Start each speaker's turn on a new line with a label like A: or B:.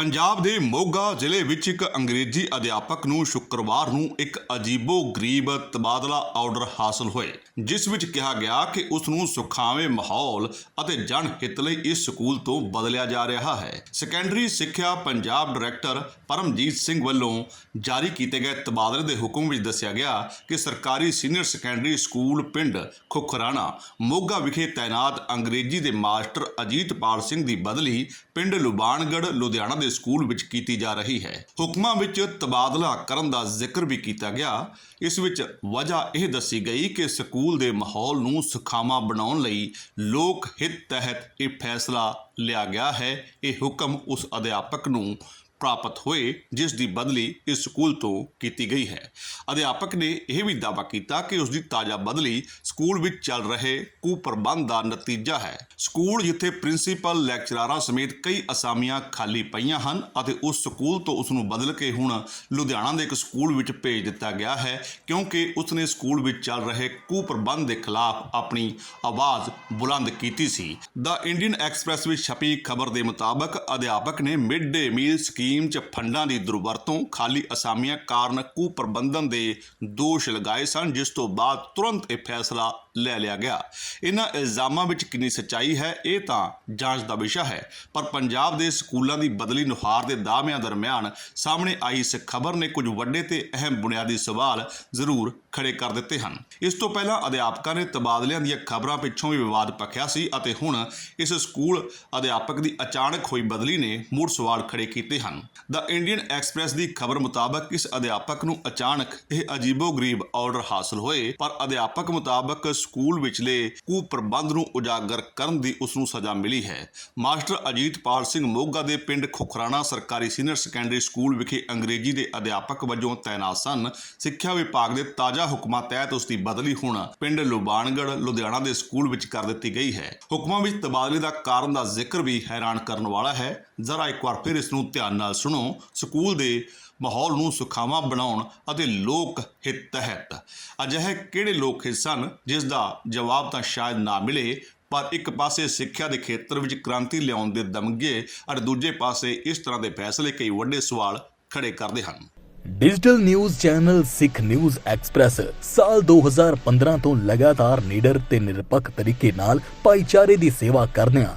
A: ਪੰਜਾਬ ਦੇ ਮੋਗਾ ਜ਼ਿਲ੍ਹੇ ਵਿੱਚ ਇੱਕ ਅੰਗਰੇਜ਼ੀ ਅਧਿਆਪਕ ਨੂੰ ਸ਼ੁੱਕਰਵਾਰ ਨੂੰ ਇੱਕ ਅਜੀਬੋ-ਗਰੀਬ ਤਬਾਦਲਾ ਆਰਡਰ ਹਾਸਲ ਹੋਏ, ਜਿਸ ਵਿੱਚ ਕਿਹਾ ਗਿਆ ਕਿ ਉਸ ਨੂੰ ਸੁਖਾਵੇਂ ਮਾਹੌਲ ਅਤੇ ਜਨ ਹਿੱਤ ਲਈ ਇਸ ਸਕੂਲ ਤੋਂ ਬਦਲਿਆ ਜਾ ਰਿਹਾ ਹੈ। ਸੈਕੰਡਰੀ ਸਿੱਖਿਆ ਪੰਜਾਬ ਡਾਇਰੈਕਟਰ ਪਰਮਜੀਤ ਸਿੰਘ ਵੱਲੋਂ ਜਾਰੀ ਕੀਤੇ ਗਏ ਤਬਾਦਲੇ ਦੇ ਹੁਕਮ ਵਿੱਚ ਦੱਸਿਆ ਗਿਆ ਕਿ ਸਰਕਾਰੀ ਸੀਨੀਅਰ ਸੈਕੰਡਰੀ ਸਕੂਲ ਪਿੰਡ ਖੁਖਰਾਣਾ, ਮੋਗਾ ਵਿਖੇ ਤਾਇਨਾਤ ਅੰਗਰੇਜ਼ੀ ਦੇ ਮਾਸਟਰ ਅਜੀਤਪਾਲ ਸਿੰਘ ਦੀ ਬਦਲੀ ਪਿੰਡ ਲੁਬਾਨਗੜ ਲੁਧਿਆਣਾ ਦੇ ਸਕੂਲ ਵਿੱਚ ਕੀਤੀ ਜਾ ਰਹੀ ਹੈ। ਹੁਕਮਾਂ ਵਿੱਚ ਤਬਾਦਲਾ ਕਰਨ ਦਾ ਜ਼ਿਕਰ ਵੀ ਕੀਤਾ ਗਿਆ। ਇਸ ਵਿੱਚ ਵਜ੍ਹਾ ਇਹ ਦੱਸੀ ਗਈ ਕਿ ਸਕੂਲ ਦੇ ਮਾਹੌਲ ਨੂੰ ਸੁਖਾਵਾਂ ਬਣਾਉਣ ਲਈ ਲੋਕ ਹਿੱਤ ਤਹਿਤ ਇਹ ਫੈਸਲਾ ਲਿਆ ਗਿਆ ਹੈ। ਇਹ ਹੁਕਮ ਉਸ ਅਧਿਆਪਕ ਨੂੰ ਪ੍ਰਾਪਤ ਹੋਏ, ਜਿਸ ਦੀ ਬਦਲੀ ਇਸ ਸਕੂਲ ਤੋਂ ਕੀਤੀ ਗਈ ਹੈ। ਅਧਿਆਪਕ ਨੇ ਇਹ ਵੀ ਦਾਅਵਾ ਕੀਤਾ ਕਿ ਉਸ ਦੀ ਤਾਜ਼ਾ ਬਦਲੀ ਸਕੂਲ ਵਿੱਚ ਚੱਲ ਰਹੇ ਕੁਪ੍ਰਬੰਧ ਦਾ ਨਤੀਜਾ ਹੈ। ਸਕੂਲ ਜਿੱਥੇ ਪ੍ਰਿੰਸੀਪਲ ਲੈਕਚਰਾਰਾਂ ਸਮੇਤ ਕਈ ਅਸਾਮੀਆਂ ਖਾਲੀ ਪਈਆਂ ਹਨ ਅਤੇ ਉਸ ਸਕੂਲ ਤੋਂ ਉਸ ਨੂੰ ਬਦਲ ਕੇ ਹੁਣ ਲੁਧਿਆਣਾ ਦੇ ਇੱਕ ਸਕੂਲ ਵਿੱਚ ਭੇਜ ਦਿੱਤਾ ਗਿਆ ਹੈ, ਕਿਉਂਕਿ ਉਸ ਨੇ ਸਕੂਲ ਵਿੱਚ ਚੱਲ ਰਹੇ ਕੁਪ੍ਰਬੰਧ ਦੇ ਖਿਲਾਫ ਆਪਣੀ ਆਵਾਜ਼ ਬੁਲੰਦ ਕੀਤੀ ਸੀ। ਦਾ ਇੰਡੀਅਨ ਐਕਸਪ੍ਰੈਸ ਵਿੱਚ ਛਪੀ ਖਬਰ ਦੇ ਮੁਤਾਬਕ ਅਧਿਆਪਕ ਨੇ mid day meal scheme scheme 'ਚ ਫੰਡਾਂ ਦੀ ਦੁਰਵਰਤੋਂ ਖਾਲੀ ਅਸਾਮੀਆਂ ਕਾਰਨ ਕੁਪ੍ਰਬੰਧਨ ਦੇ ਦੋਸ਼ ਲਗਾਏ ਸਨ, ਜਿਸ ਤੋਂ ਬਾਅਦ ਤੁਰੰਤ ਇਹ ਫੈਸਲਾ ਲੈ ਲਿਆ ਗਿਆ। ਇਹਨਾਂ ਇਲਜ਼ਾਮਾਂ ਵਿੱਚ ਕਿੰਨੀ ਸੱਚਾਈ ਹੈ, ਇਹ ਤਾਂ ਜਾਂਚ ਦਾ ਵਿਸ਼ਾ ਹੈ। ਪਰ ਪੰਜਾਬ ਦੇ ਸਕੂਲਾਂ ਦੀ ਬਦਲੀ ਨੁਹਾਰ ਦੇ ਦਾਅਵਿਆਂ ਦਰਮਿਆਨ ਸਾਹਮਣੇ ਆਈ ਇਸ ਖਬਰ ਨੇ ਕੁਝ ਵੱਡੇ ਤੇ ਅਹਿਮ ਬੁਨਿਆਦੀ ਸਵਾਲ ਜ਼ਰੂਰ ਖੜੇ ਕਰ ਦਿੱਤੇ ਹਨ। ਇਸ ਤੋਂ ਪਹਿਲਾਂ ਅਧਿਆਪਕਾਂ ਨੇ ਤਬਾਦਲਿਆਂ ਦੀਆਂ ਖਬਰਾਂ ਪਿੱਛੋਂ ਵੀ ਵਿਵਾਦ ਪੱਖਿਆ ਸੀ ਅਤੇ ਹੁਣ ਇਸ ਸਕੂਲ ਅਧਿਆਪਕ ਦੀ ਅਚਾਨਕ ਹੋਈ ਬਦਲੀ ਨੇ ਮੁੜ ਸਵਾਲ ਖੜੇ ਕੀਤੇ ਹਨ। ਦਾ ਇੰਡੀਅਨ ਐਕਸਪ੍ਰੈਸ ਦੀ ਖਬਰ ਮੁਤਾਬਕ ਇਸ ਅਧਿਆਪਕ ਨੂੰ ਅਚਾਨਕ ਇਹ ਅਜੀਬੋ-ਗਰੀਬ ਆਰਡਰ ਹਾਸਲ ਹੋਏ, ਪਰ ਅਧਿਆਪਕ ਮੁਤਾਬਕ ਸਕੂਲ ਵਿਚਲੇ ਕੁਪ੍ਰਬੰਧ ਨੂੰ ਉਜਾਗਰ ਕਰਨ ਦੀ ਉਸ ਨੂੰ ਸਜ਼ਾ ਮਿਲੀ ਹੈ। ਮਾਸਟਰ ਅਜੀਤਪਾਲ ਸਿੰਘ ਮੋਗਾ ਦੇ ਪਿੰਡ ਖੁਖਰਾਣਾ ਸਰਕਾਰੀ ਸੀਨੀਅਰ ਸੈਕੰਡਰੀ ਸਕੂਲ ਵਿਖੇ ਅੰਗਰੇਜ਼ੀ ਦੇ ਅਧਿਆਪਕ ਵਜੋਂ ਤਾਇਨਾਤ ਸਨ। ਸਿੱਖਿਆ ਵਿਭਾਗ ਦੇ ਤਾਜ਼ਾ ਹੁਕਮਾਂ ਤਹਿਤ ਉਸ ਦੀ ਬਦਲੀ ਹੁਣ ਪਿੰਡ ਲੁਬਾਨਗੜ ਲੁਧਿਆਣਾ ਦੇ ਸਕੂਲ ਵਿੱਚ ਕਰ ਦਿੱਤੀ ਗਈ ਹੈ। ਹੁਕਮਾਂ ਵਿੱਚ ਤਬਾਦਲੇ ਦਾ ਕਾਰਨ ਦਾ ਜ਼ਿਕਰ ਵੀ ਹੈਰਾਨ ਕਰਨ ਵਾਲਾ ਹੈ। ਜ਼ਰਾ ਇੱਕ ਵਾਰ ਫਿਰ ਇਸ ਨੂੰ ਧਿਆਨ ਨਾਲ ਨਾਲ ਸੁਣੋ, ਸਕੂਲ ਦੇ ਮਾਹੌਲ ਨੂੰ ਸੁਖਾਵਾਂ ਬਣਾਉਣ ਅਤੇ ਲੋਕ ਹਿੱਤ ਤਹਿਤ। ਅਜਿਹੇ ਕਿਹੜੇ ਲੋਕ ਹਿੱਤ ਸਨ ਜਿਸ ਦਾ ਜਵਾਬ ਤਾਂ ਸ਼ਾਇਦ ਨਾ ਮਿਲੇ, ਪਰ ਇੱਕ ਪਾਸੇ ਸਿੱਖਿਆ ਦੇ ਖੇਤਰ ਵਿੱਚ ਕ੍ਰਾਂਤੀ ਲਿਆਉਣ ਦੇ ਦਮਗੇ ਅਤੇ ਦੂਜੇ ਪਾਸੇ ਇਸ ਤਰ੍ਹਾਂ ਦੇ ਫੈਸਲੇ ਕਈ ਵੱਡੇ ਸਵਾਲ ਖੜੇ ਕਰਦੇ ਹਨ।
B: Digital news channel Sikh news express ਸਾਲ 2015 ਤੋਂ ਲਗਾਤਾਰ ਨਿਡਰ ਤੇ ਨਿਰਪੱਖ ਤਰੀਕੇ ਨਾਲ ਭਾਈਚਾਰੇ ਦੀ ਸੇਵਾ ਕਰਦਿਆਂ